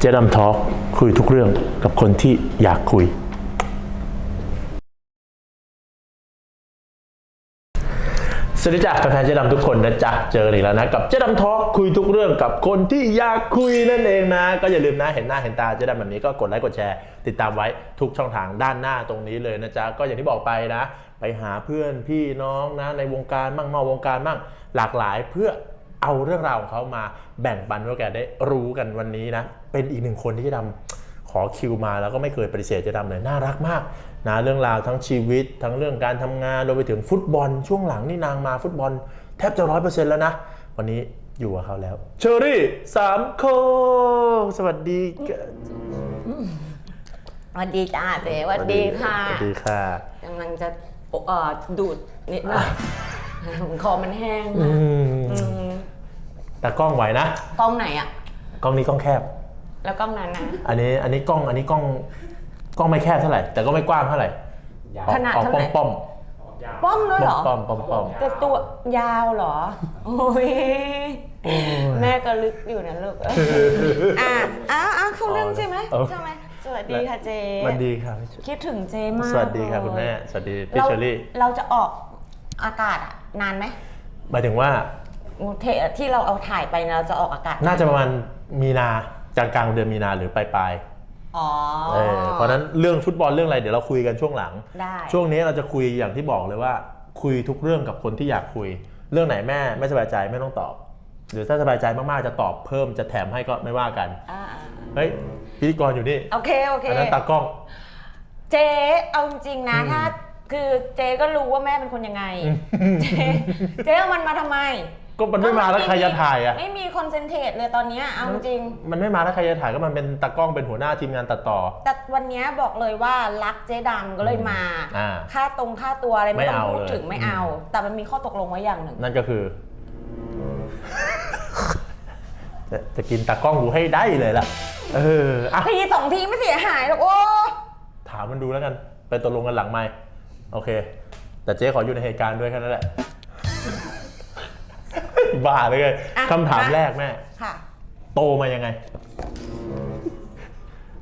เจดำทอล์กคุยทุกเรื่องกับคนที่อยากคุย สวัสดีจ้ะแฟนๆเจ๊ดำทุกคนนะจ๊ะ เจอกันอีกแล้วนะกับเจ๊ดำทอล์กคุยทุกเรื่องกับคนที่อยากคุยนั่นเองนะ ก็อย่าลืมนะเห็นหน้าเห็นตาเจ๊ดำแบบนี้ก็กดไลค์กดแชร์ ติดตามไว้ทุกช่องทางด้านหน้าตรงนี้เลยนะจ๊ะ ก็อย่างที่บอกไปนะ ไปหาเพื่อนพี่น้องนะในวงการมั่งนอกวงการมั่งหลากหลายเพื่อ เอาเรื่องราวของเขามาแบ่งปันให้แกได้รู้กันวันนี้นะ เป็นอีกหนึ่งคนที่เจ๊ดำขอคิวมาแล้วก็ไม่เคยปฏิเสธเจะดำเลยน่ารักมากนะเรื่องราวทั้งชีวิต ทั้งเรื่องการทำงานรวมไปถึงฟุตบอลช่วงหลังนี่นางมาฟุตบอลแทบจะร้อยเปอร์เซ็นต์แล้วนะ วันนี้อยู่กับเขาแล้ว เชอรี่สามโคกสวัสดีค่ะสวัสดีจ้าเจ๊สวัสดีค่ะสวัสดีค่ะ กำลังจะเอ่อดูดนิดหน่อย คอมันแห้งอืนะม อืม แต่กล้องไหวนะ กล้องไหนอะกล้องนี้กล้องแคบ แล้วกล้องนั้นนะ อันนี้อันนี้กล้องอันนี้กล้องกล้องไม่แคบเท่าไหร่ แต่ก็ไม่กว้างเท่าไหร่ออกขนาดออกเท่าไหร่ป้อมป้อมด้วยเหรอป้อมป้อมป้อมแต่ตัวยาวเหรอ โอ้ยแม่ก็ลึกอยู่นะลูกอะอ้าวอ้าวเข้าเรื่องใช่ไหมเอาใช่ไหมสวัสดีค่ะเจ๊สวัสดีครับคิดถึงเจ๊มากสวัสดีครับคุณแม่สวัสดีพี่เราเชอรี่เราจะออกอากาศอะนานไหมหมายถึงว่า เทที่เราเอาถ่ายไปเราจะออกอากาศ น่าจะประมาณมีนากลางกลางๆเดือนมีนาหรือปลายปลายๆอ๋อเออเพราะฉะนั้นเรื่องฟุตบอลเรื่องอะไรเดี๋ยวเราคุยกันช่วงหลัง ได้ช่วงนี้เราจะคุยอย่างที่บอกเลยว่า คุยทุกเรื่องกับคนที่อยากคุย เรื่องไหนแม่ไม่สบายใจไม่ต้องตอบ หรือถ้าสบายใจมากๆจะตอบเพิ่มจะแถมให้ก็ไม่ว่ากันอ่าเฮ้ยพิธีกรอยู่นี่โอเคโอเคอันนั้นตากล้อง เจ๊เอาจริงๆนะถ้าคือเจ๊ก็รู้ว่าแม่เป็นคนยังไง เจ๊เจ๊เอามันมาทำไม ก็มันไม่มาแล้วใครจะถ่ายอะ ไม่มีคอนเซนเทรตเลยตอนเนี้ยเอาจริง มันไม่มาแล้วใครจะถ่ายก็มันเป็นตากล้องเป็นหัวหน้าทีมงานตัดต่อ แต่วันเนี้ยบอกเลยว่ารักเจ๊ดำก็เลยมา อ่าค่าตรงค่าตัวอะไรไม่ไม่ต้องเอาพูดเลยถึงไม่เอาแต่มันมีข้อตกลงไว้อย่างหนึ่ง นั่นก็คือ จะจะกินตากล้องกูให้ได้เลยล่ะ เอออะทีสองทีไม่เสียหายหรอกโอ้ถามมันดูแล้วกัน ไปตกลงกันหลังไม่โอเค แต่เจ๊ขออยู่ในเหตุการณ์ด้วยแค่นั้นแหละ บ้าเลยคำถามแรกแม่ ค่ะ โตมายังไง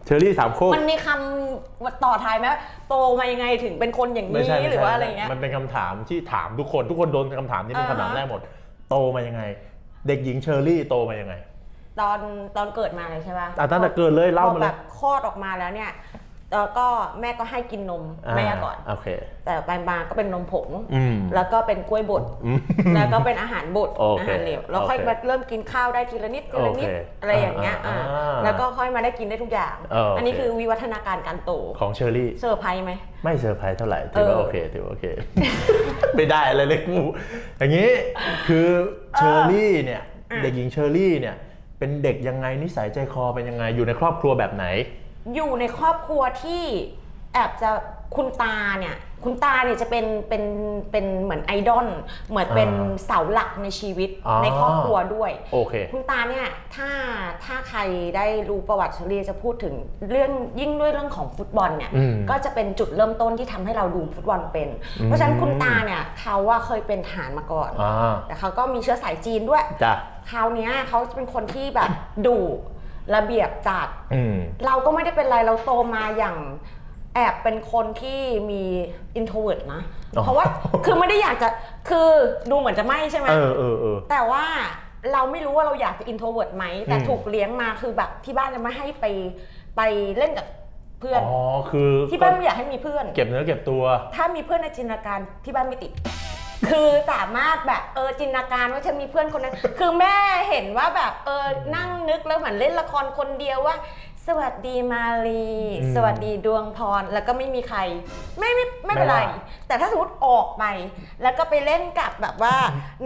เชอรี่สามโคกมันมีคำต่อท้ายไหมโตมายังไงถึงเป็นคนอย่างไม่นี้ใช่ม่หใช่รือว่าอะไรเงี้ย มันเป็นคำถามที่ถามทุกคน ทุกคนโดนคำถามนี้เป็นอ่าฮะคำถามแรกหมด โตมายังไง เด็กหญิงเชอรี่โตมายังไงตอนตอนเกิดมาเลยใช่ป่ะอะตั้งแต่เกิดเลยเล่ามาพอเลแบย บคลอดออกมาแล้วเนี่ย แล้วก็แม่ก็ให้กินนมแม่ก่อน โอเค แต่ไปมาก็เป็นนมผงอืมแล้วก็เป็นกล้วยบดอืมแล้วก็เป็นอาหารบดโออาเคหารเหลว แล้วค่อยโอเคมาเริ่มกินข้าวได้ทีละนิดทีละนิดโอเคอะไรอย่างเงี้ยอ่าอ่าอ่าแล้วก็ค่อยมาได้กินได้ทุกอย่างเออโอเคอันนี้คือวิวัฒนาการการโต ของเชอรี่ เซอร์ไพรส์ไหม ไม่เซอร์ไพรส์เท่าไหร่ ถือว่าเออโอเค ถือว่าโอเค ไม่ได้อะไรเลยกูอย่างนี้คือเชอรี่เนี่ยอะเด็กหญิงเชอรี่เนี่ย เป็นเด็กยังไงนิสัยใจคอเป็นยังไงอยู่ในครอบครัวแบบไหน อยู่ในครอบครัวที่แอบจะคุณตาเนี่ยคุณตาเนี่ยจะเป็นเป็นเป็นเหมือนไอดอลเหมือนเป็นอ่าเสาหลักในชีวิตอ๋อในครอบครัวด้วยโอเคคุณตาเนี่ยถ้าถ้าใครได้รู้ประวัติเชลีจะพูดถึงเรื่องยิ่งด้วยเรื่องของฟุตบอลเนี่ยอืมก็จะเป็นจุดเริ่มต้นที่ทำให้เราดูฟุตบอลเป็น เพราะฉะนั้นคุณตาเนี่ยเขาว่าเคยเป็นทหารมาก่อนอ่าแต่เขาก็มีเชื้อสายจีนด้วยจ้ะคราวเนี้ยเขาจะเป็นคนที่แบบดุ ระเบียบจัด อืม เราก็ไม่ได้เป็นไรเราโตมาอย่างแอบเป็นคนที่มี introvert นะ อ๋อ เพราะว่าคือไม่ได้อยากจะคือดูเหมือนจะไม่ใช่ไหม เออเออเออ แต่ว่าเราไม่รู้ว่าเราอยากจะ introvert ไหม แต่อืม ถูกเลี้ยงมาคือแบบที่บ้านจะไม่ให้ไปไปเล่นกับเพื่อน อ๋อคือที่บ้านไม่อยากให้มีเพื่อน เก็บเนื้อเก็บตัว ถ้ามีเพื่อนในจินตนาการที่บ้านไม่ติด คือสามารถแบบเออจินตนาการว่าฉันมีเพื่อนคนนั้น คือแม่เห็นว่าแบบเออนั่งนึกแล้วเหมือนเล่นละครคนเดียวว่า สวัสดีมาลี อืมสวัสดีดวงพรแล้วก็ไม่มีใคร ไม่ไม่ไม่เป็นไร ไม่ว่าแต่ถ้าสมมติออกไป แล้วก็ไปเล่นกับแบบว่า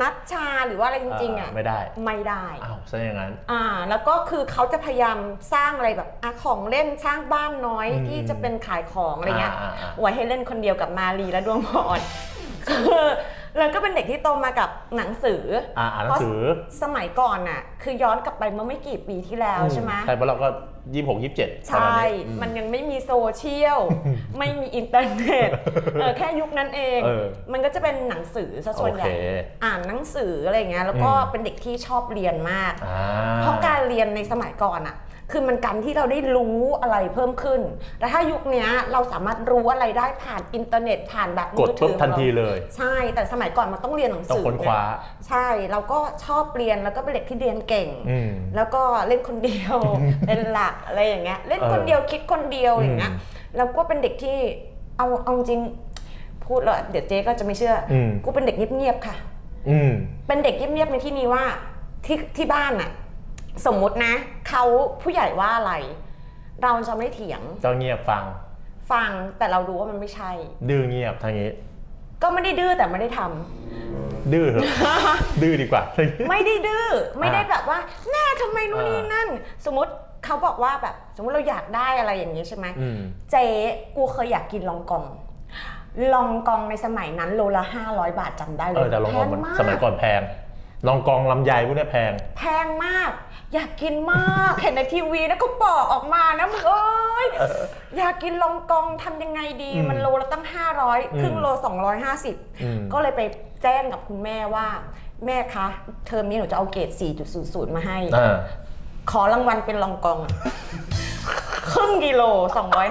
นัดชาหรือว่าอะไรจริงๆอะไม่ได้ ไม่ได้ อ้าวซะอย่างนั้น อ่าแล้วก็คือเขาจะพยายามสร้างอะไรแบบอะของเล่นสร้างบ้านน้อยอืมที่จะเป็นขายของอะไรเงี้ยอ่าอ่าอ่า ไว้ให้เล่นคนเดียวกับมารีและดวงพรคือ แล้วก็เป็นเด็กที่โตมากับหนังสืออ่าอ่านหนังสือ เพราะสมัยก่อนน่ะ คือย้อนกลับไปเมื่อไม่กี่ปีที่แล้วใช่ไหม ใช่เพราะเราก็ยี่หกยี่เจ็ดใช่ มันยังไม่มีโซเชียล ไม่มีอินเทอร์เน็ตเออแค่ยุคนั้นเอง เออ มันก็จะเป็นหนังสือซะส่วนใหญ่ โอเคอ่านหนังสืออะไรเงี้ย แล้วก็อืม เป็นเด็กที่ชอบเรียนมาก อ่า เพราะการเรียนในสมัยก่อนอะ คือมันการที่เราได้รู้อะไรเพิ่มขึ้นแล้วถ้ายุคเนี้ยเราสามารถรู้อะไรได้ผ่านอินเทอร์เน็ตผ่านแบบกดมือถืปุ๊บอทันทีเลย ใช่ แต่สมัยก่อนมันต้องเรียนหนังต้องสือค้นคว้า ใช่เราก็ชอบเรียนแล้วก็เป็นเด็กที่เรียนเก่ง อืม แล้วก็เล่นคนเดียว เป็นหลักอะไรอย่างเงี้ยเล่นคนเออเดียวคิดคนเดียวอย่างเงี้ยอืมแล้วก็เป็นเด็กที่เอาเอาจริงพูดแล้วเดี๋ยวเจ๊ก็จะไม่เชื่ออม กูเป็นเด็กเงียบๆค่ะ อืม เป็นเด็กเงียบๆในที่นี้ว่าที่ที่บ้านอะ สมมุตินะเขาผู้ใหญ่ว่าอะไร เราจะไม่เถียงเจ้าเงียบฟัง ฟังแต่เรารู้ว่ามันไม่ใช่ ดื้อเงียบทางนี้ ก็ไม่ได้ดื้อแต่ไม่ได้ทำ ดื้อเหรอ ดื้อดีกว่าไม่ได้ดื้อไม่ได้แบบว่าแม่ทำไมนู่นนี่อ่านั่น สมมติเขาบอกว่าแบบ สมมติเราอยากได้อะไรอย่างนี้ใช่ไหมอืม เจ๊กูเคยอยากกินลองกอง ลองกองในสมัยนั้นโลละ500บาทจำได้เลเอยอแต่ลองกองมันแพากสมัยก่อนแพง ลองกองลำไยพวกเนี้ยแพง แพงมาก อยากกินมาก เห็นในทีวีนะก็บอกออกมานะมึงเอ้ยอยากกินลองกองทำยังไงดี อืมมันโลละตั้ง 500 ครึ่งโล อืม 250 ก็เลยไปแจ้งกับคุณแม่ว่า แม่คะเทอมนี้หนูจะเอาเกรด4.00 มาให้ อ่า ขอรางวัลเป็นลองกอง ครึ่งกิโล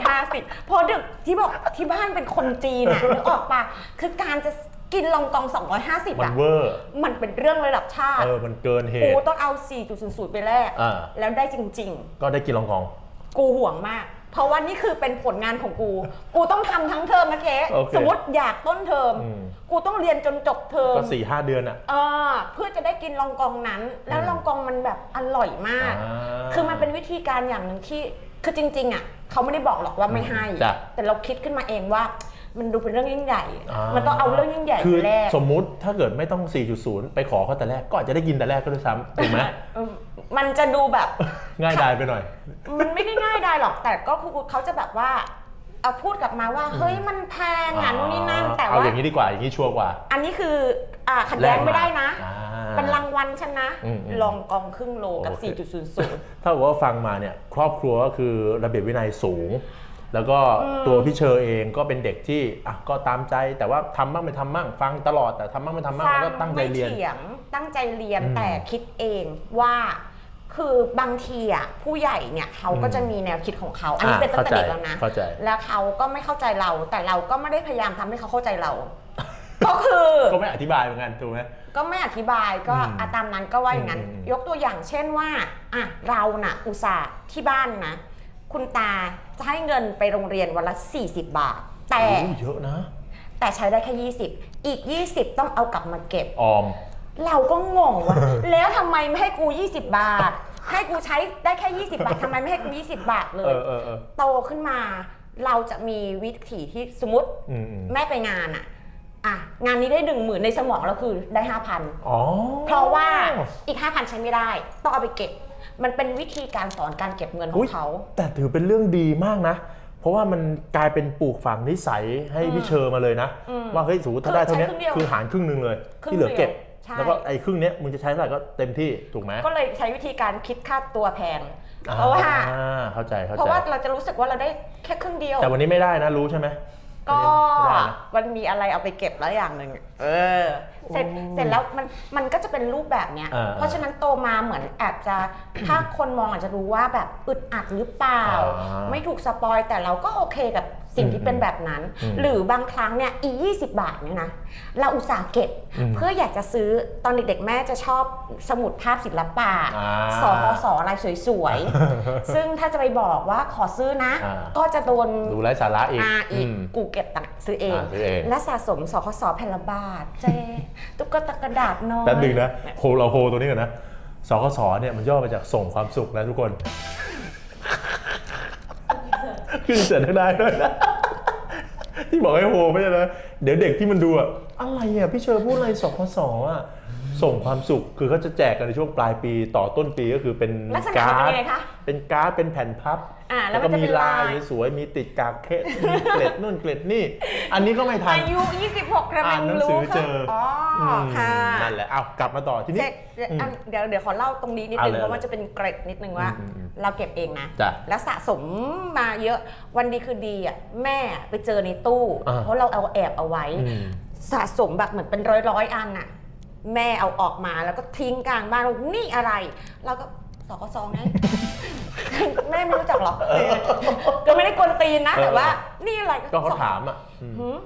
250เพอดึกที่บอกที่บ้านเป็นคนจีนอะนึกออกปะคือการจะกินลองกอง 250มันอะเวอร์ มันเป็นเรื่องระดับชาติเออ มันเกินเหกูตุ ต้องเอา 4.00 ไปแลกอ่า แล้วได้จริงก็ได้กินลองกองๆกูห่วงมาก เพราะว่านี่คือเป็นผลงานของกู กูต้องทำทั้งเทอมนะเจ๊โอเคสมมติอยากต้นเทอม อืม กูต้องเรียนจนจบเทอมก็สี่ห้าเดือนอะ เออเพื่อจะได้กินลองกองนั้น แล้วอืมลองกองมันแบบอร่อยมาก อ่าคือมันเป็นวิธีการอย่างหนึ่งที่ คือจริง ๆ อะเขาไม่ได้บอกหรอกว่าไม่ให้ จ้ะ แต่เราคิดขึ้นมาเองว่า มันดูเป็นเรื่องยิ่งใหญ่อ่ามันต้องเอาเรื่องยิ่งใหญ่คือไปแรกสมมุติถ้าเกิดไม่ต้อง 4.0 ไปขอเขาแต่แรก ก็อาจจะได้กินแต่แรกก็ด้วยซ้ำถูกไหม เออมันจะดูแบบ ง่ายดายไปหน่อย มันไม่ได้ง่ายได้หรอกแต่ก็คือเขาจะแบบว่า เอาพูดกลับมาว่า เฮ้ยมันแพงอะนู่นนี่นั่นแต่เอาว่าอย่างนี้ดีกว่าอย่างนี้ชัวร์กว่า อันนี้คืออ่าขัดแย้งไม่ได้นะอ่าเป็นรางวัลฉันนะอืมอืมลองกองครึ่งโลกับโอเค4.00 ถ้าว่าฟังมาเนี่ยครอบครัวก็คือระเบียบวินัยสูง แล้วก็ตัวพี่เชอเองก็เป็นเด็กที่อะก็ตามใจแต่ว่าทำบ้างไม่ทำบ้างฟังตลอดแต่ทำบ้างไม่ทำบ้างแล้วก็ตั้งใจเรียนไม่เถียงตั้งใจเรียนอืมแต่คิดเองว่า คือบางทีอะผู้ใหญ่เนี่ยเขาก็อืมจะมีแนวคิดของเขาอันนี้อ่าเป็นตั้งแต่เข้าใจเด็กแล้วนะเข้าใจแล้วเขาก็ไม่เข้าใจเราแต่เราก็ไม่ได้พยายามทำให้เขาเข้าใจเรา ก็คือก็ไม่อธิบายเหมือนกันถูกไหมก็ไม่อธิบายก็อืมอะตามนั้นก็ว่าอย่างนั้นอืมยกตัวอย่างเช่นว่าอะเราน่ะ อุตส่าห์ที่บ้านนะ คุณตาจะให้เงินไปโรงเรียนวันละ 40 บาท แต่โอ้เยอะนะ แต่ใช้ได้แค่ 20 อีก 20 ต้องเอากลับมาเก็บออม เราก็งงว่าแล้วทำไมไม่ให้กู 20 บาท ให้กูใช้ได้แค่ 20 บาททำไมไม่ให้กู 20 บาทเลเอย อเออเออโตขึ้นมา เราจะมีวิถีที่สมมติอืมอืมแม่ไปงานอะอะงานนี้ได้หนึ่งหมื่นในสมองเราคือได้5,000อ๋อ เพราะว่าอีก 5,000 ใช้ไม่ได้ ต้องเอาไปเก็บ มันเป็นวิธีการสอนการเก็บเงินของเขา แต่ถือเป็นเรื่องดีมากนะ เพราะว่ามันกลายเป็นปลูกฝังนิสัยให้พี่เชอร์มาเลยนะอืมว่าเฮ้ยสมมติถ้าได้เท่านี้คือใช้ครึ่งเดียวคือหารครึ่งหนึ่งเลย ครึ่งที่เหลือเก็บเดียว ใช่ แล้วก็ไอ้ครึ่งเนี้ยมึงจะใช้เท่าไหร่ก็เต็มที่ถูกไหมก็เลยใช้วิธีการคิดค่าตัวแพง เพราะว่า อ่เข้าใจเข้าเพราะใจว่าเราจะรู้สึกว่าเราได้แค่ครึ่งเดียว แต่วันนี้ไม่ได้นะรู้ใช่ไหมก็ไม่ได้นะ มันมีอะไรเอาไปเก็บแล้วอย่างหนึ่งเออ เสร็จโอ้เสร็จแล้วมันมันก็จะเป็นรูปแบบเนี้ยอ่าเพราะฉะนั้นโตมาเหมือนอาจจะ ถ้าคนมองอาจจะรู้ว่าแบบอึดอัดหรือเปล่า อ่า ไม่ถูกสปอยแต่เราก็โอเคกับ สิ่งที่อืมเป็นแบบนั้นอืมหรือบางครั้งเนี่ยอี20บาทเนี่ยนะเราอุตส่าห์เก็บอืมเพื่ออยากจะซื้อตอนเด็กๆแม่จะชอบสมุดภาพศิลปะอ่าสคสลายสวยๆ ซึ่งถ้าจะไปบอกว่าขอซื้อนะอ่าก็จะโดนดูไร้สาระอีกอ่าอีกมกูเก็บตังค์ซื้อเองอ่าซื้อเอง และสะสมสคสแผ่นละบาทเจตุ๊กตากระดาษน้อยแป๊บหนึงนะโฮเราโฮตัวนี้ก่อนนะสกสเนี่ยมันย่อมาจากส่งความสุขนะทุกคน ขึ้นเสร็จได้ด้วยนะที่บอกให้โหไม่ใช่นะเดี๋ยวเด็กที่มันดูอะอะไรอะพี่เชอร์พูดอะไรสคสอะ ส่งความสุขคือเขาจะแจกกันในช่วงปลายปีต่อต้นปีก็คือเป็นลักษณะการ์เป็นดยังไงคะเป็นการ์ดเป็นแผ่นพับอ่าแล้วก็มันจะมีเป็นลาลายยสวยๆมีติดกากเคสมีเกล็ดนู่นเกล็ดนี่ อันนี้ก็ไม่ทันอายุ 26กระอ่ามันนหนังสืรู้อเจออ๋ออมค่ะนั่นแหละเอากลับมาต่อที่เสนี่ร็จเดี๋ยวอืมอันเดี๋ยวเดี๋ยวขอเล่าตรงนี้นิดนึงเอาเลยเพราะมันจะเป็นเกร็ดนิดนึงว่าอืมอืมอืมเราเก็บเองนะจ้ะแล้วสะสมมาเยอะวันดีคือดีอะแม่ไปเจอในตู้อ่าเพราะเราเอาแอบเอาไว้อืมสะสมแบบเหมือนเป็นร้อยร้อยๆอันน่ะ แม่เอาออกมาแล้วก็ทิ้งกลางบ้านเรานี่อะไร เราก็สกสไง แม่ไม่รู้จักหรอกก็ไม่ได้กวนตีนนะ แต่ว่า นี่อะไรก็เขาถามอะอืมหืม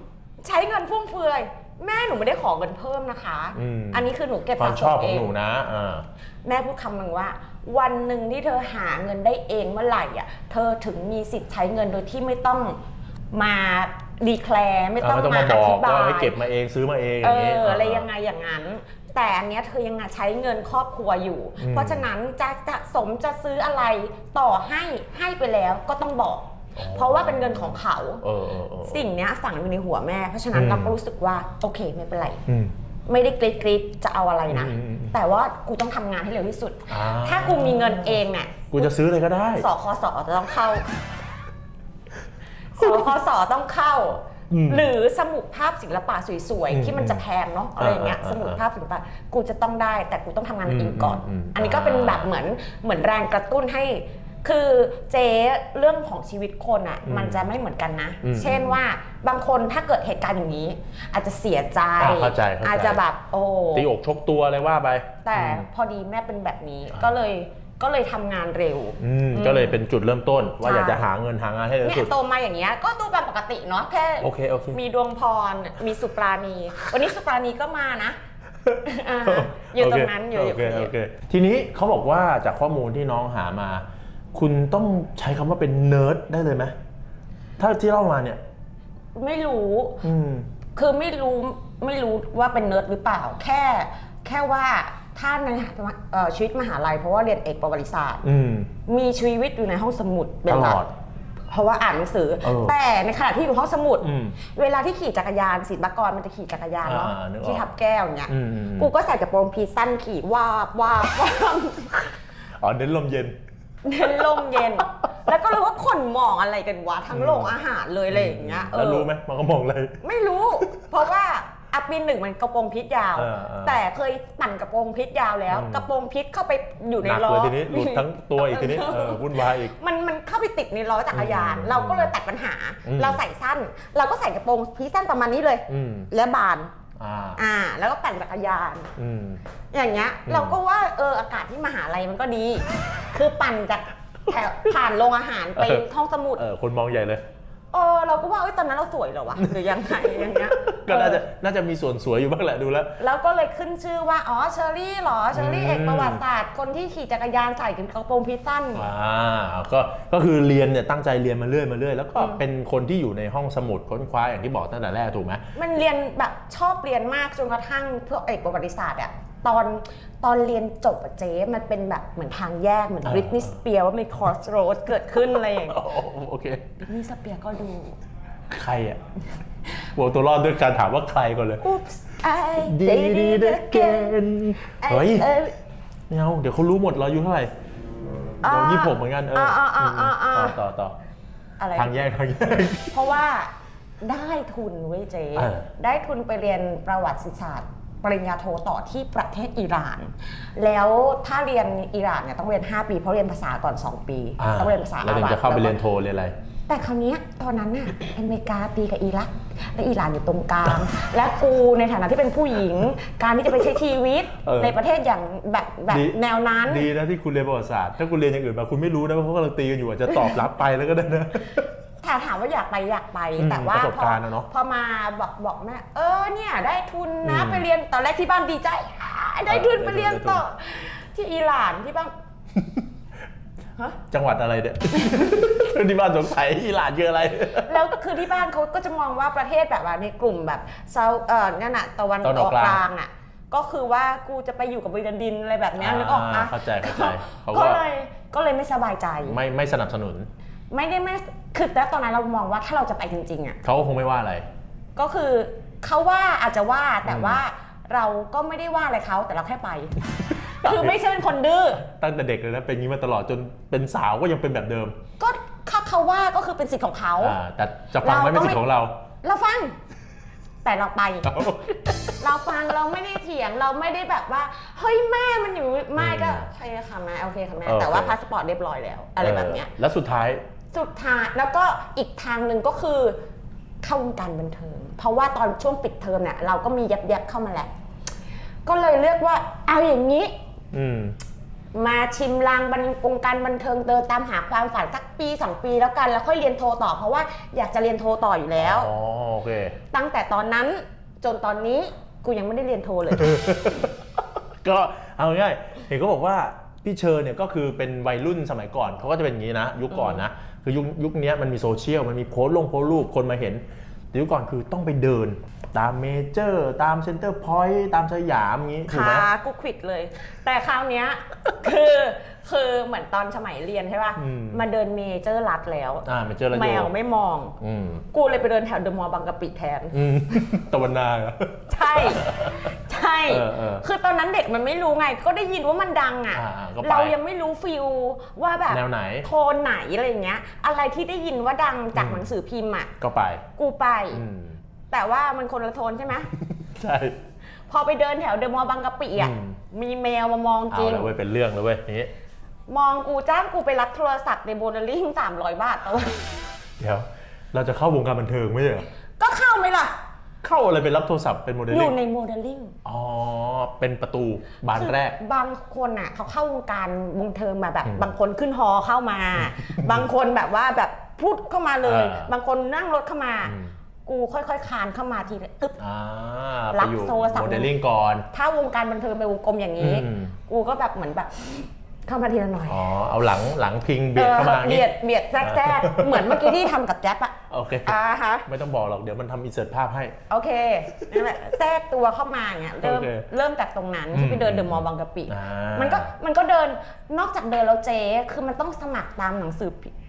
ใช้เงินฟุ่มเฟือย แม่หนูไม่ได้ขอเงินเพิ่มนะคะอืมอันนี้คือหนูเก็บความสะชสอบมขเอองงหนูนะอ่าแม่พูดคำหนึ่งว่า วันหนึ่งที่เธอหาเงินได้เองเมื่อไหร่อะ เธอถึงมีสิทธิ์ใช้เงินโดยที่ไม่ต้องมา ดีแคลร์ไม่ต้องไม่ต้องมามาอบอธิกบาว่ายให้เก็บมาเองซื้อมาเองอเอย่างนี้ออะไรยังไงอย่างนั้น แต่อันเนี้ยเธอยังใช้เงินครอบครัวอยู่อืมเพราะฉะนั้นจะจะสมจะซื้ออะไรต่อให้ให้ไปแล้วก็ต้องบอกอ๋อเพราะว่าเป็นเงินของเขาเออเออเออสิ่งเนี้ยฝังอยู่ในหัวแม่ เพราะฉะนั้นอืมเราก็รู้สึกว่าโอเคไม่เป็นไรอืมไม่ได้กรีดกรีดจะเอาอะไรนะอืมอืมอืมแต่ว่ากูต้องทำงานให้เร็วที่สุดอ่าถ้ากูมีเงินเองเนี่ยกูจะซื้ออะไรก็ได้สคสจะต้องเข้า สคสต้องเข้าอืมหรือสมุดภาพศิลปะสวยอืมๆที่มันจะแพงเนาะอะไรอย่างเงี้ยอ่าอ่าสมุดภาพศิลปะกูจะต้องได้ แต่กูต้องทำงานเองก่อนอืมอืมอันนี้ก็เป็นอ่าแบบเหมือนเหมือนแรงกระตุ้นให้ คือเจ๊เรื่องของชีวิตคนอะอืมมันจะไม่เหมือนกันนะอืมเช่นว่าบางคนถ้าเกิดเหตุการณ์อย่างนี้ อาจจะเสียใจอ่าเข้าใจเข้าใจอาจจะแบบโอ้ตีอกชกตัวอะไรว่าไปแต่อืมพอดีแม่เป็นแบบนี้ก็เลย ก็เลยทำงานเร็ว อืมก็เลยเป็นจุดเริ่มต้น ว่าใช่ อยากจะหาเงินหางานให้เร็วเนี่สุยดโตมาอย่างเงี้ยก็ตัวแบบปกติเนาะแค่โอเคโอเค มีดวงพรมีสุปราณี วันนี้สุปราณีก็มานะอ่าฮะอยู่ตรงนั้นอยู่อยู่โอเคโอเค ทีนี้เขาบอกว่าจากข้อมูลที่น้องหามา คุณต้องใช้คำว่าเป็นเนิร์ดได้เลยไหมถ้าที่เล่ามาเนี่ย ไม่รู้ อืม คือไม่รู้ไม่รู้ว่าเป็นเนิร์ดหรือเปล่า แค่แค่ว่า ถ้าในเอ่อชีวิตมหาลัยเพราะว่าเรียนเอกประวัติศาสตร์ อืม มีชีวิตอยู่ในห้องสมุดเป็นตหลลักอดเพราะว่าอ่านหนังสือ เออแต่ในขณะที่อยู่ห้องสมุด อืมเวลาที่ขี่จักรยานศิลปากรมันจะขี่จักรยานเนาะอ่านึกออกที่ทับแก้วอย่างเงี้ยอืมอืมอืม กูก็ใส่กระโปรงพีสั้นขี่วาบวาบวาบ อ๋อเน้นลมเย็น เน้นลมเย็น แล้วก็รู้ว่าคนมองอะไรกันวะทั้งโรงอาหารเลยอะไรอย่างเงี้ยเอแล้วอรู้ไหมมันก็มองอะไรไม่รู้ เพราะว่า อัปปีหนึ่งมันกระโปรงพิษยาว เออเออแต่เคยปั่นกระโปรงพิษยาวแล้ว อืม กระโปรงพิษเข้าไปอยู่ในหนักล้อ เลยทีนี้หลุดทั้งตัวอีกทีนี้เออวุ่นวายอีก มันมันเข้าไปติดในล้อจักรยาน อืมเราก็เลยตัดปัญหา อืม เราใส่สั้น เราก็ใส่กระโปรงพีสั้นประมาณนี้เลย อืมและบานอ่าอ่า แล้วก็ปั่นจักรยาน อืม อย่างเงี้ยอืม เราก็ว่าเอออากาศที่มหาลัยมันก็ดี คือปั่นจากแถวผ่านโรงอาหารไปห้องสมุด เออคนมองใหญ่เลย เออเราก็ว่าเอ้ยตอนนั้นเราสวยเหรอวะหรือยังไงอย่างเงี้ยก็น่าจะเออน่าจะมีส่วนสวยอยู่บ้างแหละดูแล้ว แล้วก็เลยขึ้นชื่อว่าอ๋อเชอรี่เหรอเชอรี่อืมเอกประวัติศาสตร์คนที่ขี่จักรยานใส่กระโปรงพิซสั้น อ่าก็ก็คือเรียนเนี่ยตั้งใจเรียนมาเรื่อยมาเรื่อยแล้วก็อืมเป็นคนที่อยู่ในห้องสมุดค้นคว้าอย่างที่บอกตั้งแต่แรกถูกไหม มันเรียนแบบชอบเรียนมากจนกระทั่งพวกเอกประวัติศาสตร์อะ ตอนตอนเรียนจบอะเจ๊มันเป็นแบบเหมือนทางแยกเหมือนอ่าบริตนี s สเปียร์ว่ามีคอร์สโรดเกิดขึ้นอะไรอย่างเงี้ยโอ้โอเคบริตนี s สเปียร์ก็ดู ใครอะวงตัวรอดด้วยการถามว่าใครก่อนเลย Oops I did it again เฮ้ยเอ้ยไม่เอาเดี๋ยวเขารู้หมดเราอายุเท่าไหร่อ่าเรายี่สิบหกเหมือนกันเอออ่าอ่าอืมอ่าอ่าต่อต่อต่ออะไรทางแยกทางแยกเพราะว่าได้ทุนเว้ยเจ๊เออได้ทุนไปเรียนประวัติศาสตร์ ปริญญาโทต่อที่ประเทศอิหร่าน แล้วถ้าเรียนอิหร่านเนี่ยต้องเรียน 5 ปี เพราะเรียนภาษาก่อน 2 ปีอ่าต้องเรียนภาษาแล้วถึงจะเข้าไปเรียนโทเรียนอะไร แต่คราวเนี้ยตอนนั้นน่ะอเมริกาตีกับอิรัก และอิหร่านอยู่ตรงกลาง และกูในฐานะที่เป็นผู้หญิง การที่จะไปใช้ชีวิตเออ ในประเทศอย่างแบบแบบดีแนวนั้น ดีนะที่คุณเรียนประวัติศาสตร์ ถ้าคุณเรียนอย่างอื่นมาคุณไม่รู้นะว่าเขากำลังตีกันอยู่อาจจะตอบรับไปแล้วก็ได้นะ ถ้าถามว่าอยากไปอยากไปอืมแต่ว่าประสบพอการณ์อะเนาะพอมาบอกบอกแม่เออเนี่ยได้ทุนนะอืมไปเรียนตอนแรกที่บ้านดีใจอ่าได้ทุนเออไปเรียนได้ทุนต่อที่อิหร่านที่บ้านฮะจังหวัดอะไรเนี่ย ที่บ้านสงสัยอิหร่านคืออะไร แล้วคือที่บ้านเขาก็จะมองว่าประเทศแบบว่าในกลุ่มแบบเซาเออนั่นน่ะตะวันตะวันออออกกกลางกลางอะก็คือว่ากูจะไปอยู่กับวิดันดินอะไรแบบเนี้ยนึกออกปะเข้าใจเข้าใจเขาก็ก็เลยก็เลยไม่สบายใจ ไม่ไม่สนับสนุน ไม่ได้ไม่คือแล้วตอนนั้นเรามองว่าถ้าเราจะไปจริงๆอะเขาก็คงไม่ว่าอะไร ก็คือเขาว่าอาจจะว่าแต่ว่าเราก็ไม่ได้ว่าอะไรเขาแต่เราแค่ไป คือไม่ใช่เป็นคนดื้อตั้งแต่เด็กเลยนะเป็นอย่างนี้มาตลอดจนเป็นสาวก็ยังเป็นแบบเดิม ก็ถ้าเขาว่าก็คือเป็นสิทธิ์ของเขาอ่าแต่จะฟังไม่เป็นสิทธิ์ของเรา เราฟัง แต่เราไป เราฟังเราไม่ได้เถียงเราไม่ได้แบบว่าเฮ้ยแม่มันอยู่ไม่ก็อืมใช่ค่ะแม่โอเคค่ะแม่โอเคแต่ว่าพาสปอร์ตเรียบร้อยแล้ว อะไรแบบเนี้ยออแล้วสุดท้าย สุดท้ายแล้วก็อีกทางหนึ่งก็คือเข้าวงการบันเทิง เพราะว่าตอนช่วงปิดเทอมเนี่ยเราก็มียับยับๆเข้ามาแหละ ก็เลยเลือกว่าเอาอย่างนี้อืมมาชิมลางบันกงการบันเทิงเดินตามหาความฝันสักปีสองปีแล้วกัน แล้วค่อยเรียนโทต่อเพราะว่าอยากจะเรียนโทต่ออยู่แล้วอ๋อโอเค ตั้งแต่ตอนนั้นจนตอนนี้กูยังไม่ได้เรียนโทเลย ก็เอาง่ายๆเห็นเขาบอกว่า พี่เชอร์เนี่ยก็คือเป็นวัยรุ่นสมัยก่อนเขาก็จะเป็นอย่างนี้นะ ยุคก่อนนะ คือยุคยุคนี้มันมีโซเชียลมันมีโพสต์ลงโพสต์รูปคนมาเห็นแต่ยุคก่อนคือต้องไปเดิน ตามเมเจอร์ ตามเซ็นเตอร์พอยต์ตามสยามอย่างนี้ถูกไหมขากูควิดเลย แต่คราวเนี้ยคือคือเหมือนตอนสมัยเรียนใช่ป่ะอืมมาเดินเมเจอร์รัดแล้วอ่าเมเจอร์แล้วแมโยวไม่มองอืมกูเลยไปเดินแถวเดอะมอลล์บางกะปิแทนอืมตะวันนาเหรอใช่ใช่ เออเออ คือตอนนั้นเด็กมันไม่รู้ไง ก็ได้ยินว่ามันดังอะ อ่าอ่าก็ไป เรายังไม่รู้ฟิลว่าแบบแนวไหน โทนไหนอะไรอย่างเงี้ย อะไรที่ได้ยินว่าดังจากอืมหนังสือพิมพ์อะ ก็ไป กูไป อืม แต่ว่ามันคนละโทนใช่ไหม ใช่ พอไปเดินแถวเดอะมอลล์บางกะปิอะ อืม มีแมวมามองจเอาริงเลยเว้ยเป็นเรื่องเลยเว้ยอย่างนี้ มองกูจ้างกูไปรับโทรศัพท์ในโบนัลลิ่งสามร้อยบาทเอาเดี๋ยว เราจะเข้าวงการบันเทิงไม่ใช่เหรอ ก็เข้าไหมล่ะ เข้าอะไรเป็นรับโทรศัพท์เป็นโมเดลอลิ่ยู่งในโมเดลลิ่งอ๋อ เป็นประตูบานแรกคือบางคนอะเขาเข้าวงการวงเทิงมาแบบ อืมบางคนขึ้นฮอเข้ามา บางคนแบบว่าแบบพูดเข้ามาเลย อ่า บางคนนั่งรถเข้ามา อืมกูค่อยๆคานเข้ามาทีละอึ๊บ อ่ารัไปบอยู่โทรศัพท์ โมเดลลิ่งก่อนถ้าวงการบันเทิงเป็นวงกลมอย่างนี้ อืมกูก็แบบเหมือนแบบ เข้ามาทีละหน่อยอ๋อ เอาหลังหลังพิงเบียดเข้ามาอย่างเบีนี้ ยดเบียดแทรกๆเหมือนเมื่อกี้ที่ทำกับแจ๊บอะ โอเคอ่าฮะ ไม่ต้องบอกหรอกเดี๋ยวมันทำอินเสิร์ตภาพให้ โอเคนั่นแหละแทรกตัวเข้ามาอย่างเงี้ยเริ่มโอเคเริ่มจากตรงนั้นอืที่มไปเดินเดอะมอลล์บางกะปิอ่ามันก็มันก็เดินนอกจากเดินแล้วเจ๊คือมันต้องสมัครตามหนังสือพิมพ์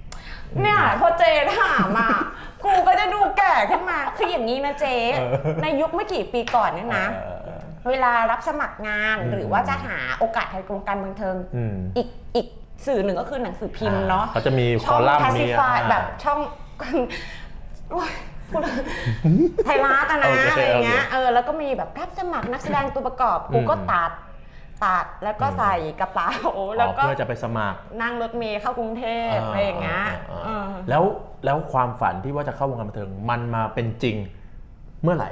เนี่ยพอเจ๊ถามอะ กูก็จะดูแก่ขึ้นมา คืออย่างนี้นะเจ๊ในยุคไม่กี่ปีก่อนเนี่ยนะ เออเออ เวลารับสมัครงานอืม หรือว่าจะหาโอกาสทางวงการบันเทิง อืมอีกอีกสื่อหนึ่งก็คือหนังสือพิมพ์เนาะเขาจะมีคช่อองลัมน์คลาสมีสิฟายอ่า แบบช่อง โอ๊ยพูดไทยรัฐอะนะโอเคอะไรอย่างเงี้ย โอเค เออ แล้วก็มีแบบรับสมัครนักแสดงตัวประกอบ กูก็อืมตัด ตัด แล้วก็อืมใส่กระเป๋าอ๋อแล้วก็เพื่อจะไปสมัครนั่งรถเมล์เข้ากรุงเทพอะไรอย่างเงี้ยอ่าเออแล้วแล้วความฝันที่ว่าจะเข้าวงการบันเทิงมันมาเป็นจริงเมื่อไหร่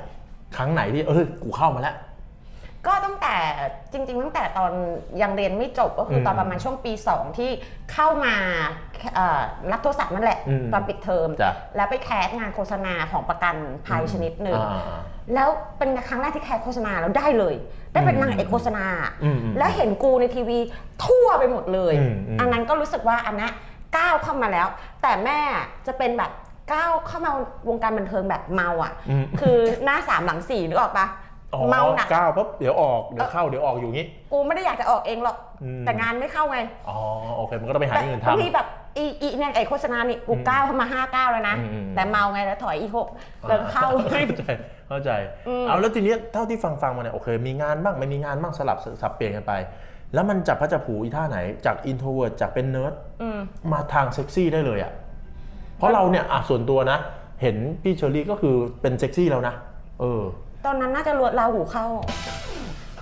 ครั้งไหนที่เออกูเข้ามาแล้ว ก็ตั้งแต่จริง ๆ ตั้งแต่ตอนยังเรียนไม่จบก็คืออมตอนประมาณช่วงปี 2 ที่เข้ามาเอ่อรับโทรศัพท์นั่นแหละอืมตอนปิดเทอมจ้ะแล้วไปแคสงานโฆษณาของประกันภัยชนิดหนึ่งอ่าอ่าแล้วเป็นครั้งแรกที่แคสโฆษณาแล้วได้เลย ได้เป็นนางเอกโฆษณาอืมอืมแล้วเห็นกูในทีวีทั่วไปหมดเลยอืมอืมอันนั้นก็รู้สึกว่าอันนั้นก้าวเข้ามาแล้ว แต่แม่จะเป็นแบบก้าวเข้ามาวงการบันเทิงแบบเมาอะอืมคือหน้าสามหลังสี่นึกออกปะอ๋อ เมาหนัก ก้าวปั๊บเดี๋ยวออกเดี๋ยวเข้าเดี๋ยวออกอยู่งี้ กูไม่ได้อยากจะออกเองหรอก อืม แต่งานไม่เข้าไงอ๋อโอเคมันก็ต้องไปหาแต่อย่างอื่นบางทำทีแบบอีอีเนี่ยไอโฆษณานี่กูอืมก้าวเข้ามาห้าก้าวแล้วนะ อืมอืม แต่เมาไงแล้วถอยอีกหกแล้วเข้า เข้าใจเข้าใจ อืม เอาแล้วทีเนี้ยเท่าที่ฟังฟังมาเนี่ยโอเคมีงานบ้างไม่มีงานบ้างสลับสับเปลี่ยนกันไป แล้วมันจับพระจับผลูอีท่าไหนจากอินโทรเวิร์ดจากเป็นเนิร์ดอืม มาทางเซ็กซี่ได้เลยอะ่ะเพราะเราเนี่ยอะส่วนตัวนะ เห็นพี่เชอรี่ก็คือเป็นเซ็กซี่แล้วนะเออ ตอนนั้นน่าจะรวดลาหูเข้า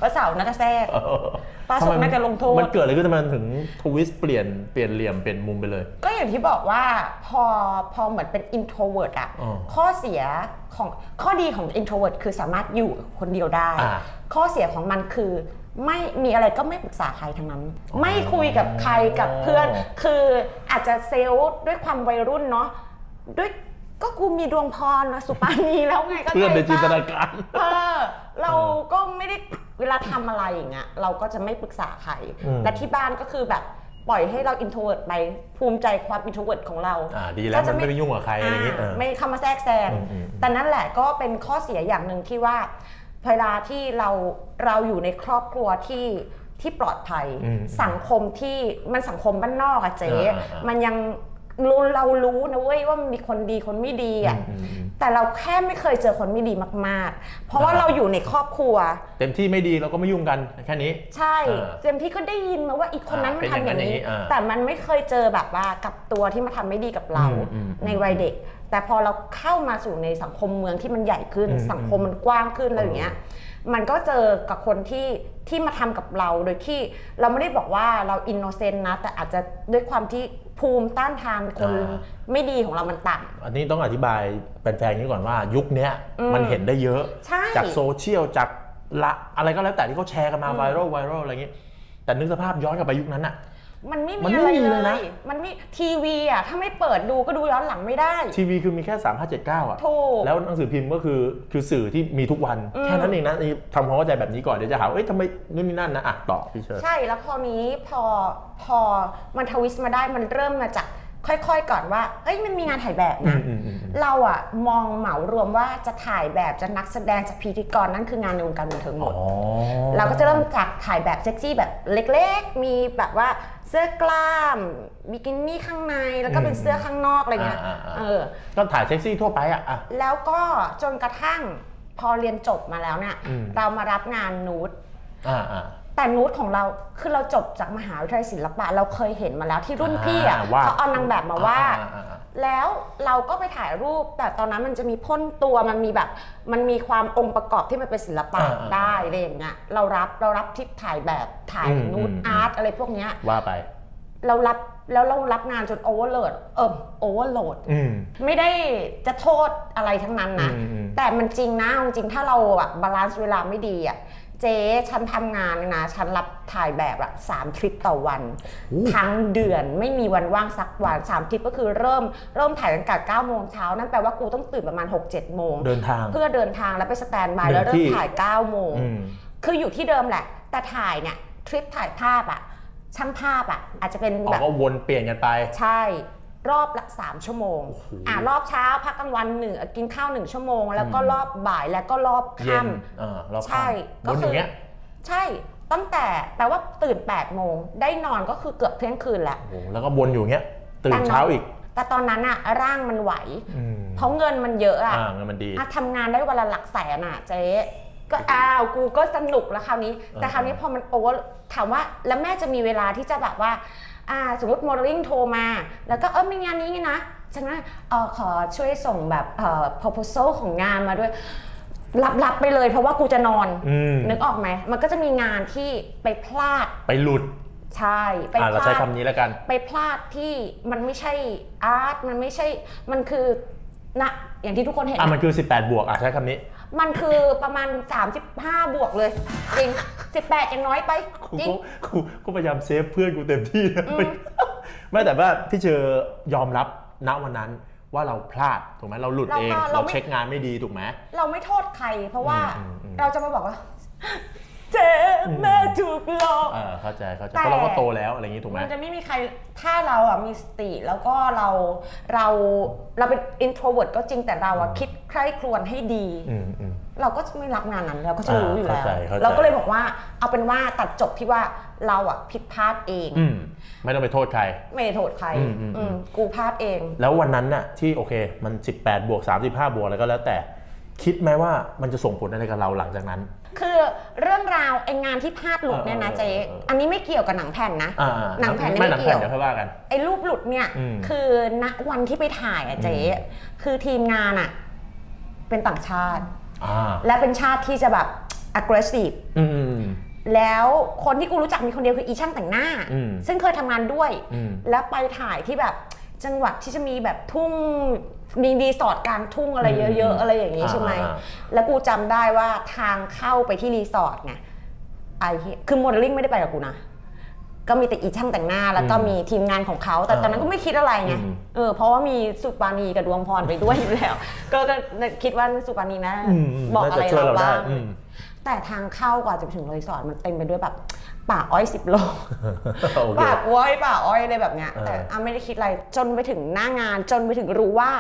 พระเสาร์น่าจะแทรกปลาทำส้ไมมน่าจะลงโทษ มันเกิดอะไรขึ้นทำไมมันถึงทวิสต์เปลี่ยนเปลี่ยนเหลี่ยมเปลี่ยนมุมไปเลย ก็อย่างที่บอกว่าพอพอเหมือนเป็น introvert อะอ๋อข้อเสียของข้อดีของ introvert คือสามารถอยู่คนเดียวได้อ่าข้อเสียของมันคือไม่มีอะไรก็ไม่ปรึกษาใครทั้งนั้น ไม่คุยกับใครกับเพื่อน คืออาจจะเซลล์ด้วยความวัยรุ่นเนาะด้วย ก็กูมีดวงพรนะสุปานีแล้วไงก็เพื่อนในจินตนาใจปะการ เออเราก็ไม่ได้เวลาทำอะไรอย่างเงี้ยเราก็จะไม่ปรึกษาใครอืมและที่บ้านก็คือแบบปล่อยให้เราอินโทรเวิร์ดไปภูมิใจความอินโทรเวิร์ดของเราอ่าดีแล้วมันไม่ไปยุ่งกับใครอะไรอย่างงี้เออไม่เข้ามาแทรกแซงอืมอืม แต่นั่นแหละก็เป็นข้อเสียอย่างหนึ่งที่ว่าเวลาที่เราเราอยู่ในครอบครัวที่ที่ปลอดภัย อืมสังคมที่มันสังคมบ้านนอกอะเจ๊อ่าอ่าอ่ามั มันยัง รู้เรารู้นะเว้ยว่ามันมีคนดีคนไม่ดีอะอืมอืมอืมแต่เราแค่ไม่เคยเจอคนไม่ดีมาก ๆ เพราะว่าอ่าเราอยู่ในครอบครัว เต็มที่ไม่ดีเราก็ไม่ยุ่งกันแค่นี้ ใช่เออเต็มที่ก็ได้ยินมาว่าอีกคนนั้นอ่ามันเป็นอย่างนั้นทำอย่างนี้อย่างนี้อ่าแต่มันไม่เคยเจอแบบว่ากับตัวที่มาทำไม่ดีกับเราอืมอืมในวัยเด็ก แต่พอเราเข้ามาสู่ในสังคมเมืองที่มันใหญ่ขึ้นอืมสังคมมันกว้างขึ้นอะไรอย่างเงี้ยมันก็เจอกับคนที่ที่มาทำกับเราโดยที่เราไม่ได้บอกว่าเราอินโนเซนต์นะ แต่อาจจะด้วยความที่ ภูมิต้านทานคนอ่า ไม่ดีของเรามันต่ำอันนี้ต้องอธิบายแฟนๆอย่างนี้ก่อนว่ายุคเนี้ยอืมมันเห็นได้เยอะใช่ จากโซเชียลจากละอะไรก็แล้วแต่ที่เขาแชร์กันมาไวรัลไวรัลอะไรอย่างนี้ แต่นึกสภาพย้อนกลับไปยุคนั้นอะ มันไม่มัมีนไม่อะไรมีเลเลยนะยมันไม่ทีวีอะถ้าไม่เปิดดูก็ดูย้อนหลังไม่ได้ ทีวีคือมีแค่ 3579อะ ถูก แล้วหนังสือพิมพ์ก็คือคือสื่อที่มีทุกวันอืมแค่นั้นเองนะนี่ทำความเข้าใจแบบนี้ก่อนเดี๋ยวจะหาว่าเอ้ยทำไมนู่นนี่นั่นนะอะต่อพี่เชิญ ใช่แล้วคราวนี้พอพอมันทวิสต์มาได้มันเริ่มมาจากค่อยๆก่อนว่าเอ้ยมันมีงานถ่ายแบบนะ อืมอืมอืมเราอะมองเหมารวมว่าจะถ่ายแบบจะนักแสดงจะพิธีกรนั่นคืองานในวงการบันเทิงหมอ๋อดเราก็จะเริ่มจากถ่ายแบบเซ็กซี่แบบเล็กๆ มีแบบว่า เสื้อกล้ามบิกินี่ข้างในแล้วก็เป็นเสื้อข้างนอกอะไรเงี้ย อ่าอ่าอ่า เออ ก็ถ่ายเซ็กซี่ทั่วไปอะอะ แล้วก็จนกระทั่งพอเรียนจบมาแล้วเนี่ยอืม เรามารับงานนูดอ่าอ่า แต่นูดของเราคือเราจบจากมหาวิทยาลัยศิลปะ เราเคยเห็นมาแล้วที่รุ่นพี่อะอ่าว่า เขาเอานางแบบมาวาดอ่อ่อ่า แล้วเราก็ไปถ่ายรูป แต่ตอนนั้นมันจะมีพ่นตัวมันมีแบบ มันมีความองค์ประกอบที่มันเป็นศิลปะอ่าอ่าได้อะไรอย่างเงี้ยเรารับเรารับทิปถ่ายแบบถ่ายอืมนูดอืม อาร์ตอะไรพวกเนี้ยว่าไป เรารับแล้วเรารับงานจนโอเวอร์โหลดเออโอเวอร์โหลด อืม ไม่ได้จะโทษอะไรทั้งนั้นนะ อืมอืมแต่มันจริงนะเอาจริงถ้าเราแบบบาลานซ์เวลาไม่ดีอะ เจ๊ฉันทำงานนะ ฉันรับถ่ายแบบอะสามทริปต่อวัน ทั้งเดือนไม่มีวันว่างสักวันสามทริปก็คือเริ่มเริ่มถ่ายตั้งแต่เก้าโมงเช้านั่นแปลว่ากูต้องตื่นประมาณ6กเจ็ดโมง เดินทาง เพื่อเดินทางแล้วไปสแตนบายหนึ่งแล้วเริ่ที่มถ่าย9ก้าโมงอืมคืออยู่ที่เดิมแหละ แต่ถ่ายเนี่ยทริปถ่ายภาพอะช่างภาพอะอาจจะเป็นอ๋อแบบก็วนเปลี่ยนกันไป ใช่ รอบละ 3 ชั่วโมงโอ้โหอ่ารอบเช้าพักกลางวันหนึ่งอะกินข้าวหนึ่งชั่วโมง แล้วก็อืมรอบบ่ายแล้วก็รอบเย็นค่เออเราใช่วนอย่างเงี้ยำใช่ตั้งแต่แปลว่าตื่น8โมงได้นอนก็คือเกือบเที่ยงคืนแหละโอ้โหแล้วก็วนอยู่อย่างเงี้ยตื่นเช้าอีก แต่ตอนนั้นอะร่างมันไหวอืมเพราะเงินมันเยอะอะอ่าเงินมันดีอะทำงานได้วันละหลักแสนอะเจ๊ ก็อ้าวกูก็สนุกแล้วคราวนี้ แต่คราวนี้พอมันโอเวอร์ถามว่าแล้วแม่จะมีเวลาที่จะแบบว่าอ่าสมมติโมเดลลิ่งโทรมา แล้วก็เออมีงานนี้นะฉันว่าเออขอช่วยส่งแบบเอ่อ proposal ของงานมาด้วยรับรับไปเลยเพราะว่ากูจะนอน อืม นึกออกไหม มันก็จะมีงานที่ไปพลาดไปหลุดใช่ไปอ่าพเราลาใช้ด คำนี้แล้วกัน ไปพลาดที่มันไม่ใช่อาร์ตมันไม่ใช่มันคือนะอย่างที่ทุกคนเห็นอะอะมันคือ 18 บวกอะใช้คำนี้ มันคือประมาณ 35 บวกเลย จริง 18 ยังน้อยไป กูจริง ก็กูกูพยายามเซฟเพื่อนกูเต็มที่นะอืมไม่แต่ว่าพี่เจอยอมรับณวันนั้นว่าเราพลาดถูกไหมเราหลุดเองเราเช็คงานไม่ดีถูกไหม เราไม่โทษใคร เพราะว่าอืมอืมอืม เราจะมาบอกว่า เจ๊แม่ถูกหลอกเออเข้าใจเข้าใจแต่เพราะเราก็โตแล้วอะไรอย่างนี้ถูกไหม มันจะไม่มีใครถ้าเราอะมีสติแล้วก็เราเราเราเป็น introvert ก็จริงแต่เราอะคิดใคร่ครวญให้ดี อืมอืม เราก็จะไม่รับงานนั้นเราก็จะรู้อยู่แล้วเข้าใจเข้าใจ เราก็เลยบอกว่าเอาเป็นว่าตัดจบที่ว่าเราอะผิดพลาดเอง อืมไม่ต้องไปโทษใคร ไม่ได้โทษใครอืมอืม อืมกูพลาดเอง แล้ววันนั้นน่ะที่โอเคมัน 18 บวก 35 บวกอะไรก็แล้วแต่ คิดไหมว่ามันจะส่งผลอะไรกับเราหลังจากนั้น คือเรื่องราวไองานที่พลาดหลุดเนี่ยนะเออเจ๊เออเอออัอันนี้ไม่เกี่ยวกับหนังแผ่นนะ อ่าหนังแผ่นนี่ไม่ไม่หนังเกี่แผ่นยวเดี๋ยวค่อยว่ากัน ไอ้รูปหลุดเนี่ย อืมคือณวันที่ไปถ่ายอะเจ๊อืม คือทีมงานอะเป็นต่างชาติ อ่าและเป็นชาติที่จะแบบ aggressive อืมอืม แล้วคนที่กูรู้จักมีคนเดียวคืออีช่างแต่งหน้า อืมซึ่งเคยทำงานด้วย อืม แล้วไปถ่ายที่แบบจังหวัดที่จะมีแบบทุ่ง มีรีสอร์ทกลางทุ่งอะไรเยอะ ๆ อะไรอย่างนี้ใช่ไหมอ่าแล้วกูจำได้ว่าทางเข้าไปที่รีสอร์ทไงไอ้เหี้ยคือโมเดลลิ่งไม่ได้ไปกับกูนะ ก็มีแต่อีช่างแต่งหน้า แล้วก็อืมมีทีมงานของเขา แต่ตอนนั้นก็ไม่คิดอะไรไงอืมเออ เพราะว่ามีสุปานีกับดวงพรไปด้วยอยู่แล้ว ก็ก็คิดว่าสุปานีนะอืมอืมบอกน่าอะไรจะช่วยเราเราได้บ้างอืมแต่ทางเข้ากว่าจะไปถึงรีสอร์ทมันเต็มไปด้วยแบบ ป่าอ้อยสิบโลโอเคป่ากล้วยป่าอ้อยอะไรแบบเนี้ยเออแต่อะไม่ได้คิดอะไรจนไปถึงหน้างานจนไปถึงรู้ว่า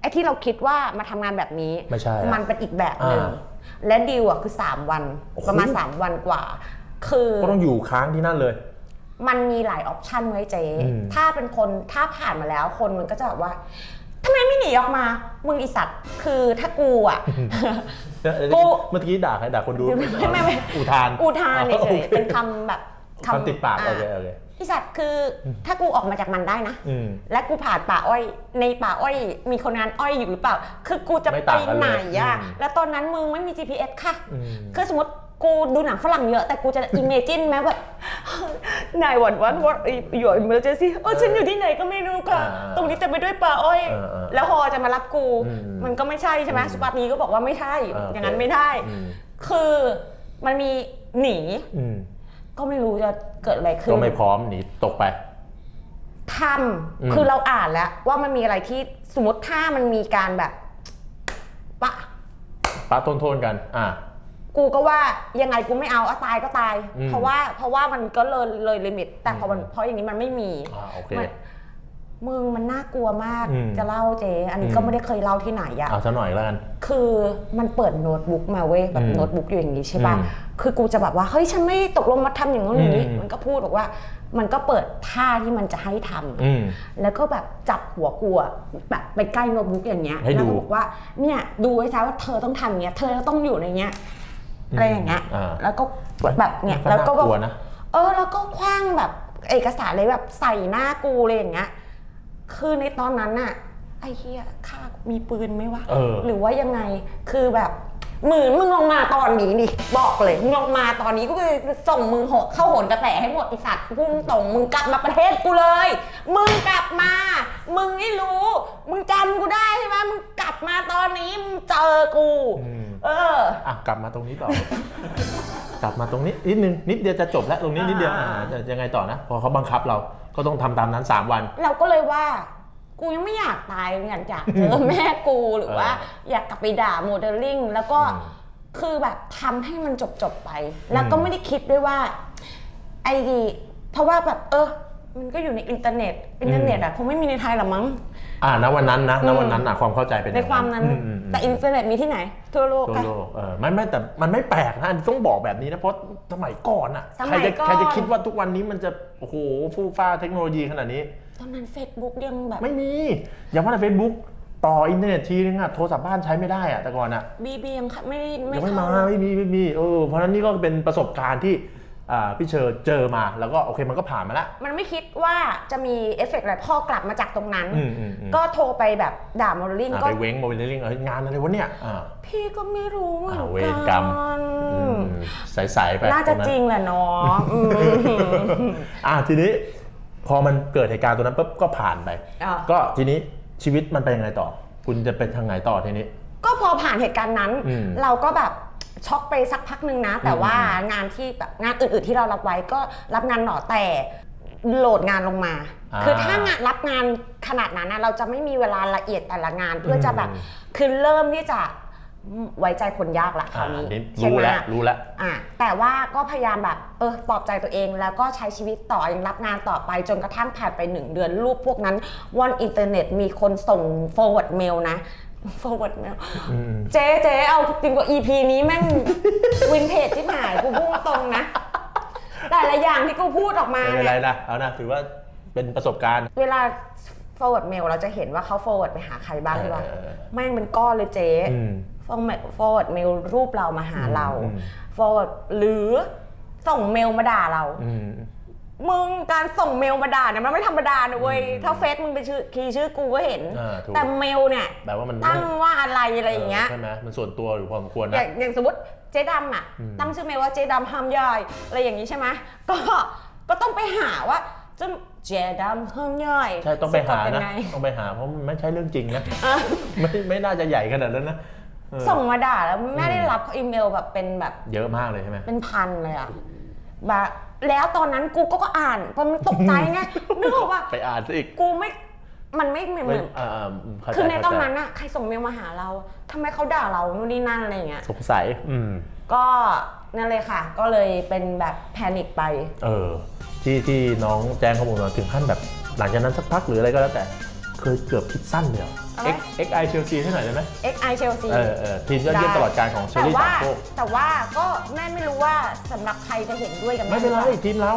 ไอ้ที่เราคิดว่ามาทำงานแบบนี้ไม่ใช่อะมันเป็นอีกแบบหนึ่งอ่าและดีลอะคือ 3 วันโอ้โหประมาณ 3 วันกว่า คือก็ต้องอยู่ค้างที่นั่นเลย มันมีหลายออปชันไว้เจ๊อืมถ้าเป็นคนถ้าผ่านมาแล้วคนมันก็จะแบบว่าทำไมไม่หนีออกมา มึงอีสัตว์คือถ้ากูอะ กู เมื่อกี้ด่าใครด่าคนดูไม่ไม่ไม่อุทานอุทานเฉโอยเคๆเป็นคำแบบคำติดปากโอเคะโอเคอีสัตว์คือถ้ากูออกมาจากมันได้นะ อืม และกูผ่านป่าอ้อย ในป่าอ้อย มีคนงานอ้อยอยู่หรือเปล่า คือกูจะไม่ไปต่างกันเลยไหนอะอืม แล้วตอนนั้นมึงไม่มี GPS ค่ะ อืม คือสมมติกูดูหนังฝรั่งเยอะ แต่กูจะอิมเมจินไหมแบบ นายหวันวันวันอยู่เมอร์เจซี่โอ้ฉันอยู่ที่ไหนก็ไม่รู้ค่ะ อ่าตรงนี้จะไปด้วยป่าอ้อยเออเออแล้วฮอจะมารับกู อืมมันก็ไม่ใช่ใช่ไหมอืมสุปานีก็บอกว่าไม่ใช่ อ่าอย่างนั้นโอเค ไม่ได้ อืมคือมันมีหนี อืมก็ไม่รู้จะเกิดอะไรขึ้นก็ไม่พร้อมหนีตกไป ทอืมำคือเราอ่านแล้วว่ามันมีอะไรที่สมมติถ้ามันมีการแบบปะปะต้นโทนกัน อ่า กูก็ว่ายังไงกูไม่เอาอะตายก็ตาย อืม เพราะว่าเพราะว่ามันก็เลยเลยลิมิต แต่พอมันอืมเพราะอย่างนี้มันไม่มี อ่าโอเค มันมึงมันน่ากลัวมากอืมจะเล่าเจอันนี้อืมก็ไม่ได้เคยเล่าที่ไหนอะเอาซะหน่อยแล้วกัน คือมันเปิดโน้ตบุ๊กมาเว้ยแบบอืมโน้ตบุ๊กอยู่อย่างนี้ใช่ป่ะอืมคือกูจะแบบว่าเฮ้ยฉันไม่ตกลงมาทำอย่างนู้นอย่างนี้ อืม มันก็พูดบอกว่า มันก็เปิดท่าที่มันจะให้ทำอืม แล้วก็แบบจับหัวกูอะแบบไปใกล้โน้ตบุ๊กอย่างเงี้ยให้ดูแล้วก็บอกว่าเนี่ยดูไว้ซะว่าเธอต้องทำอย่างเงี้ยเธอต้องอยู่ในเงี้ย อะไรอย่างเงี้ยอ่า แล้วก็แบบเนี่ยก็แล้วก็น่าแบบกลัวนะ เออแล้วก็คว้างแบบเอกสารเลยแบบใส่หน้ากูเลยอย่างเงี้ย คือในตอนนั้นน่ะไอ้เหี้ยข้ามีปืนไหมวะเออ หรือว่ายังไงคือแบบ มือมึงลงมาตอนนี้ดิบอกเลยมึงลงมาตอนนี้ก็คือส่งมึงโหเข้าโหนกระแสให้หมดไอสัตว์พุ่งตรงมึงกลับมาประเทศกูเลย มึงกลับมา มึงไม่รู้ มึงจำกูได้ใช่ไหมมึงกลับมาตอนนี้มึงเจอกู อืมเออ อะกลับมาตรงนี้ต่อ กลับมาตรงนี้นิดนึงนิดเดียวจะจบแล้วตรงนี้นิดเดียวอ่าอ่า จะยังไงต่อนะ พอเขาบังคับเราก็ต้องทำตามนั้น 3 วัน เราก็เลยว่า กูยังไม่อยากตายอยากอยากเจอแม่กูหรือว่า อยากกลับไปด่าโมเดลลิ่งแล้วก็อืมคือแบบทำให้มันจบจบๆไป แล้วก็ไม่ได้คิดด้วยว่าไอ้เพราะว่าแบบเออ มันก็อยู่ในอินเทอร์เน็ตอินเทอร์เน็ตอะคงไม่มีในไทยหรอกมั้ง อ่าณวันนั้นนะณอืมวันนั้นอะความเข้าใจเป็นในความนั้นอืมอืมอืมแต่อินเทอร์เน็ตมีที่ไหน ทั่วโลกทั่วค่ะโลกเออไม่ไม่แต่มันไม่แปลกนะอันนี้ต้องบอกแบบนี้นะเพราะสมัยก่อนอะสใครมัยจะก่อนใครจะคิดว่าทุกวันนี้มันจะโอ้โหฟู่ฟ้าเทคโนโลยีขนาดนี้ ตอนนั้นเฟซบุ๊กยังแบบ ไม่มีอย่างว่าในเฟซบุ๊กต่ออินเทอร์เน็ตทีนึงอะโทรศัพท์บ้านใช้ไม่ได้อะแต่ก่อนอะบีบียังไม่ได้ยังไม่เข้มาไม่มีไม่มีเออเพราะฉะนั้นนี่ก็เป็นประสบการณ์ที่อ่าพี่เชอร์เจอมาแล้วก็โอเคมันก็ผ่านมาแล้วมันไม่คิดว่าจะมีเอฟเฟกต์อะไรพอกลับมาจากตรงนั้น อืมอืมอืม ก็โทรไปแบบด่าโมเดลลิ่งอ่าก็ ไปเว้งโมบิลลิ่งเอ้ยงานอะไรวะเนี่ยอ่า พี่ก็ไม่รู้เหมือนอ่าเวกัรกรรม นอืมใสๆไปน่าจะตนั้นจริงแหละเนาะอืม อะทีนี้ พอมันเกิดเหตุการณ์ตัวนั้นปุ๊บก็ผ่านไป อะก็ทีนี้ชีวิตมันเป็นยังไงต่อ คุณจะเป็นทางไหนต่อทีนี้ ก็พอผ่านเหตุการณ์นั้น อืมเราก็แบบช็อกไปสักพักหนึ่งนะ แต่อืมว่างานที่แบบงานอื่น ๆ ที่เรารับไว้ก็รับงานหน่อแต่โหลดงานลงมา อ่าคือถ้างานรับงานขนาดนั้นนะเราจะไม่มีเวลาละเอียดแต่ละงาน เพื่ออมจะแบบคือเริ่มที่จะ ไว้ใจคนยากละคราอ่าวนี้นี่ใช่รู้ไหมแล้วรู้แล้วอะแต่ว่าก็พยายามแบบเออปลอบใจตัวเองแล้วก็ใช้ชีวิตต่อยังรับงานต่อไปจนกระทั่งผ่านไปหนึ่งเดือนรูปพวกนั้นวันอินเทอร์เน็ตมีคนส่ง forward mail นะ forward mail อืมเจ๊เจ๊เอาจริงกว่า EP นี้แม่งวินเทจที่หายกูพูดตรงนะ แต่ละอย่างที่กูพูดออกมาไม่เป็นไรเนี่ยนะเอานะถือว่าเป็นประสบการณ์ เวลา forward mail เราจะเห็นว่าเขา forward ไปหาใครบ้างใช่ปะเออแม่งเป็นก้อนเลยเจ๊ อืม forward forward mail รูปเรามาหาเราอืม forward หรือส่งเมลมาด่าเราอืมมึงการส่งเมลมาด่าเนี่ยมันไม่ธรรมดานะเว้ยอืมถ้าเฟซมึงเป็นชื่อคีย์ชื่อกูก็เห็นอ่าถูกแต่เมลเนี่ยแบบว่ามันตั้งว่าอะไรอะไรอย่างเงี้ยใช่ไหมมันส่วนตัวหรือพอสมควรอนะย่างอย่างสมมติเจ๊ดำอะอืมตั้งชื่อเมลว่าเจ๊ดำห้ามย่อยอะไรอย่างนี้ใช่ไหมก็ก็ต้องไปหาว่าจะเจ๊ดำห้ามย่อยใช่ต้องไปหาสะกดยันะงไงต้องไปหาเพราะมันไม่ใช่เรื่องจริงนะอะไม่ไม่น่าจะใหญ่ขนาดนั้นนะเออ ส่งมาด่าแล้วแม่ได้รับอีเมลแบบเป็นแบบ เยอะมากเลยใช่ไหมเป็นพันเลยอะแบบแล้วตอนนั้นกูก็ก็อ่านเพราะมันตกใจไงนึกออกว่าไปอ่านซะอีกกูไม่มันไม่เหมือนไม่อ่าอ่าเข้าใจคือในตอนเข้าใจนั้นอะใครส่งเมลมาหาเราทำไมเขาด่าเรานู่นนี่นั่นอะไรอย่างเงี้ยสงสัย อืมก็นั่นเลยค่ะ ก็เลยเป็นแบบแพนิคไป เออ ที่ที่น้องแจ้งข้อมูลมาถึงขั้นแบบ หลังจากนั้นสักพักหรืออะไรก็แล้วแต่ เคยเกือบคิดสั้นเลย เหรออะไร X X I Chelsea ให้หน่อยได้ไหม XI Chelsea เออเออทีมยอดเยี่ยมตลอดการของเชอแต่รี่ว่าสามโคกแต่ว่าก็แม่ไม่รู้ว่าสำหรับใครจะเห็นด้วยกับแม่ไม่เป็นไรหอปล่าทีมเรา